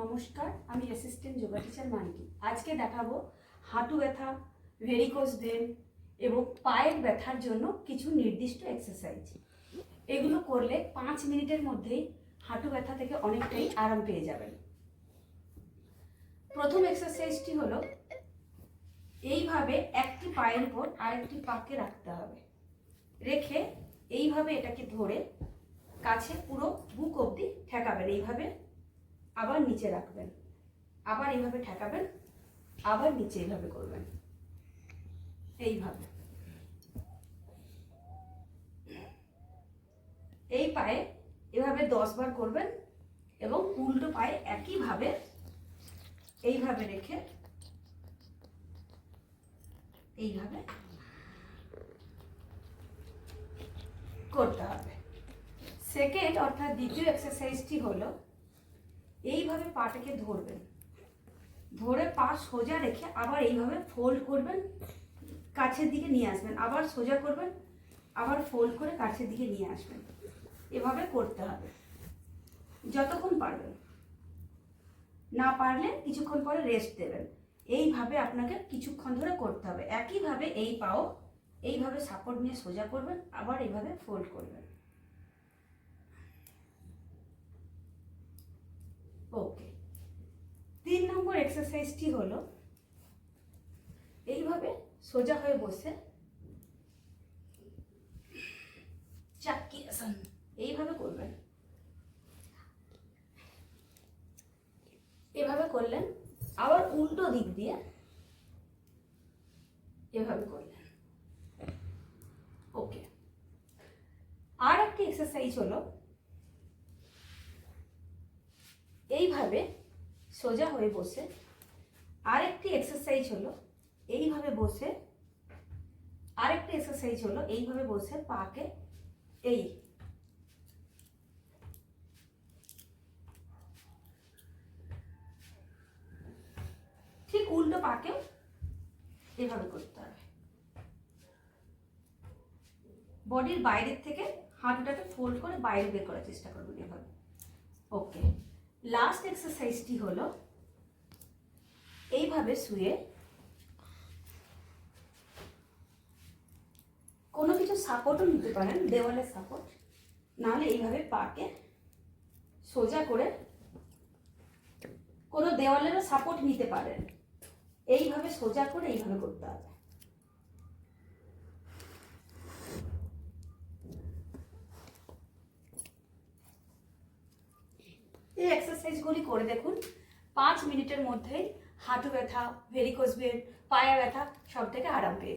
নমস্কার, আমি assistant yoga teacher monkey. আজকে দেখাবো হাঁটু ব্যথা ভেরিকোজ ভেন এবং পায়ের ব্যথার জন্য কিছু নির্দিষ্ট এক্সারসাইজ এগুলো করলে পাঁচ মিনিটের মধ্যেই হাঁটু ব্যথা থেকে অনেকটাই আরাম পেয়ে যাবেন। প্রথম এক্সারসাইজটি হলো, এইভাবে একটি পায়ের উপর আরেকটি পাকে রাখতে হবে। রেখে এইভাবে এটাকে ধরে কাছে পুরো বুক অবধি ঠেকাবেন। এইভাবে আবার নিচে রাখবেন। আবার এইভাবে ঠেকাবেন, আবার নিচে এইভাবে করবেন। এইভাবে। এই পায়ে এভাবে দশ বার করবেন এবং উল্টো পায়ে একইভাবে এইভাবে রেখে এইভাবে করতে হবে। সেকেন্ড অর্থাৎ দ্বিতীয় এক্সারসাইজটি হলো এইভাবে পাটাকে ধরবেন। ধরে পা সোজা রেখে আবার এইভাবে ফোল্ড করবেন, কাছের দিকে নিয়ে আসবেন। আবার সোজা করবেন, আবার ফোল্ড করে কাছের দিকে নিয়ে আসবেন। এভাবে করতে হবে। যতক্ষণ পারবেন। না পারলে কিছুক্ষণ পরে রেস্ট দেবেন। এইভাবে আপনাকে কিছুক্ষণ ধরে করতে হবে। একইভাবে এই পাও, এইভাবে সাপোর্ট নিয়ে সোজা করবেন, আবার এইভাবে ফোল্ড করবেন। ওকে তিন নম্বর এক্সারসাইজটি হলো এইভাবে সোজা হয়ে বসে চাক্কি আসন। এইভাবে করবেন। এভাবে করলেন, আবার উল্টো দিক দিয়ে এভাবে করলেন। ওকে আর একটি এক্সারসাইজ হলো এইভাবে সোজা হয়ে বসে আরেকটি এক্সারসাইজ হলো, এইভাবে বসে, আরেকটি এক্সারসাইজ হলো, এইভাবে বসে পাকে এই। ঠিক উল্টো পাকেও এভাবে করতে হবে। বডির বাইরের থেকে হাঁটুটাকে ফোল্ড করে বাইরে বের করার চেষ্টা করবেন এভাবে। ওকে লাস্ট এক্সারসাইজটি হলো এইভাবে শুয়ে কোনো কিছু সাপোর্টও নিতে পারেন, দেওয়ালের সাপোর্ট নাহলে এইভাবে পাকে সোজা করে কোনো দেওয়ালেরও সাপোর্ট নিতে পারেন। এইভাবে সোজা করে এইভাবে করতে হবে। এই এক্সারসাইজগুলি করে দেখুন। পাঁচ মিনিটের মধ্যেই হাঁটু ব্যথা ভেরিকোজ বের পায়ে ব্যথা সব থেকে আরাম পেয়ে